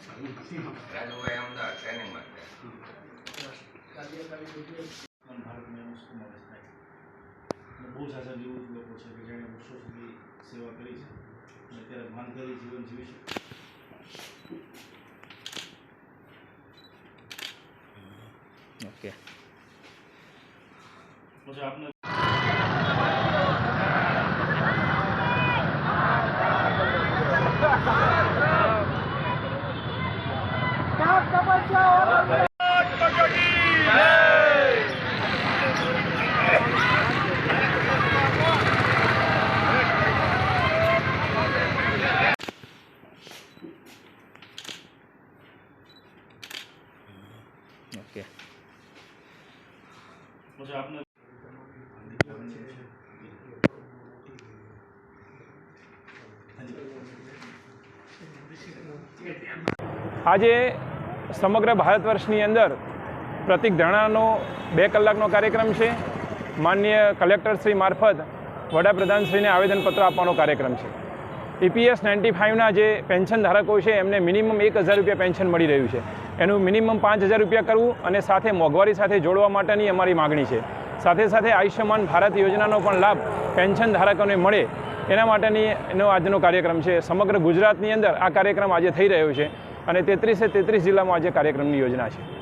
Rajubhai Ahmedabad training માટે પણ ભારતમાં એનો સમાવેશ થાય અને બહુ સારા જેવું લોકો છે કે જેણે વર્ષો સુધી સેવા કરી છે અને અત્યારે ભાનગરી જીવન જીવી છે ઓકે પછી આપને OK，我叫阿坤。阿杰。સમગ્ર ભારત વર્ષની અંદર પ્રતિક ધરણાનો બે કલાકનો કાર્યક્રમ છે. માન્ય કલેક્ટરશ્રી મારફત વડાપ્રધાનશ્રીને આવેદનપત્ર આપવાનો કાર્યક્રમ છે. ઈપીએસ નાઇન્ટી ફાઇવના જે પેન્શન ધારકો છે, એમને મિનિમમ એક હજાર રૂપિયા પેન્શન મળી રહ્યું છે. એનું મિનિમમ પાંચ હજાર રૂપિયા કરવું અને સાથે મોંઘવારી સાથે જોડવા માટેની અમારી માગણી છે. સાથે સાથે આયુષ્યમાન ભારત યોજનાનો પણ લાભ પેન્શન ધારકોને મળે એના માટેની એનો આજનો કાર્યક્રમ છે. સમગ્ર ગુજરાતની અંદર આ કાર્યક્રમ આજે થઈ રહ્યો છે. અને તેત્રીસે તેત્રીસ જિલ્લામાં આજે કાર્યક્રમની યોજના છે.